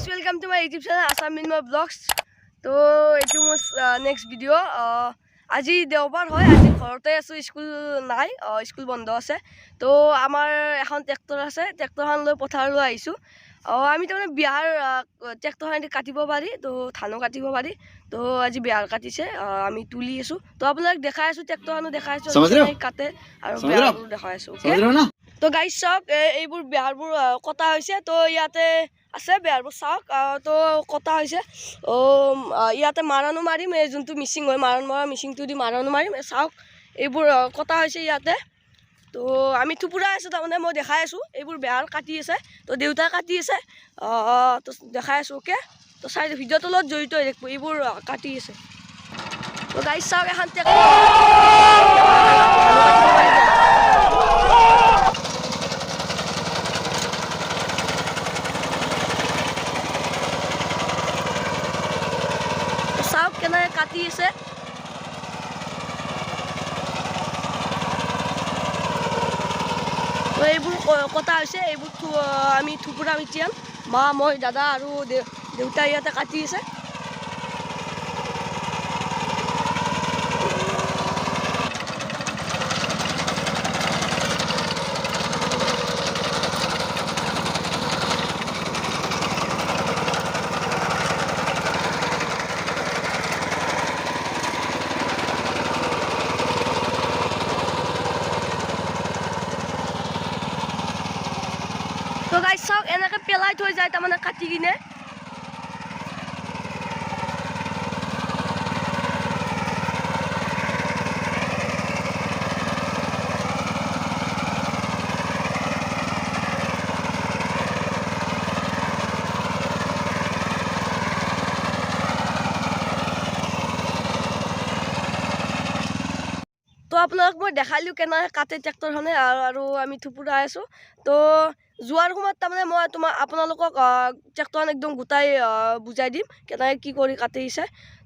Guys welcome to my YouTube channel Assam Minma blogs তো এইটো মোৰ নেক্সট ভিডিঅ' আজি দেওবাৰ হয় আজি ঘৰতে আছোঁ স্কুল নাই স্কুল বন্ধ আছে। তো আমাৰ এখন ট্ৰেক্টৰ আছে ট্ৰেক্টৰখন লৈ পথাৰলৈ আহিছোঁ। আমি তাৰমানে বিয়াৰ ট্ৰেক্টৰখন কাটিব পাৰি তো ধানো কাটিব পাৰি। তো আজি বিয়াৰ কাটিছে আমি তুলি আছোঁ। তো আপোনালোক দেখাই আছোঁ ট্ৰেক্টৰখনো দেখাই আছোঁ কাটে আৰু বিহাৰটো দেখাই আছোঁ তো গাড়ী চাওক এইবোৰ বিহাৰবোৰ কটা হৈছে। তো ইয়াতে আছে বেহাৰবোৰ চাওক তো কটা হৈছে ইয়াতে মাৰণো মাৰিম, এই যোনটো মিচিং হয়, মাৰণ মৰা মিচিংটো দি মাৰণো মাৰিম চাওক, এইবোৰ কটা হৈছে ইয়াতে। তো আমি থুপুৰাই আছোঁ, তাৰমানে মই দেখাই আছোঁ, এইবোৰ বেহাৰ কাটি আছে, তো দেউতাই কাটি আছে তো দেখাই আছোঁ, অ'কে? তো চাই ভিডিঅ'টোৰ লগত জড়িত হৈ থাকিব, এইবোৰ কাটি আছে। তো গাইজ চাওক, এখন ট্ৰেক্টৰ চাওক কেনেকৈ কাটি আছে তো এইবোৰ কটা হৈছে, এইবোৰ আমি থুপুৰা মিটিয়াম মা, মই, দাদা আৰু দেউতা ইয়াতে কাটি আছে। তো গাইস চাওক এনেকৈ পেলাই থৈ যায় তাৰমানে কাটি কিনে। আপোনালোক মই দেখালোঁ কেনেকৈ কাটে ট্ৰেক্টৰখনে আৰু আমি থুপুৰাই আছোঁ। তো যোৱাৰ সময়ত তাৰমানে মই তোমাৰ আপোনালোকক ট্ৰেক্টৰখন একদম গোটাই বুজাই দিম কেনেকৈ কি কৰি কাটিছে।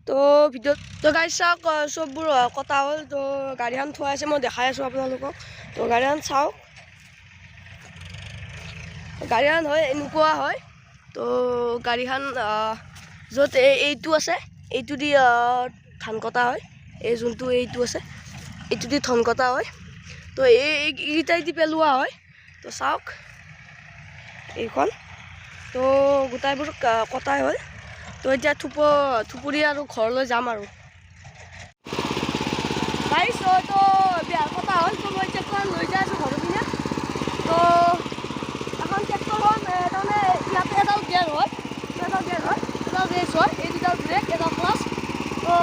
তো ভিডিঅ'ত তো গাড়ী চাওক চববোৰ কটা হ'ল। তো গাড়ীখন থোৱা আছে মই দেখাই আছোঁ আপোনালোকক। তো গাড়ীখন চাওক। গাড়ীখন হয় এনেকুৱা হয়। তো গাড়ীখন য'ত এই এইটো আছে এইটো দি ধান কটা হয়। এই যোনটো এইটো আছে। এইটো দি ধন কটা হয়। তো এই এই- এইকেইটাই দি পেলোৱা হয়। তো চাওক, এইখন। তো গোটাইবোৰ কটাই হ'ল। তো এতিয়া থুপ, থুপুৰি আৰু ঘৰলৈ যাম আৰু। পাৰিছো তো বিহাৰ কটা হ'ল। তো মই ট্ৰেক্টৰখন লৈ যাই আছোঁ ঘৰৰ পিনে। তো এখন ট্ৰেক্টৰখন তাৰমানে ইয়াতে এডাল গেৰ হয়। এডাল গেৰ হয়, এডাল ৰেচ হয়। এই দুডাল ব্ৰেক এডাল ক্লাছ তো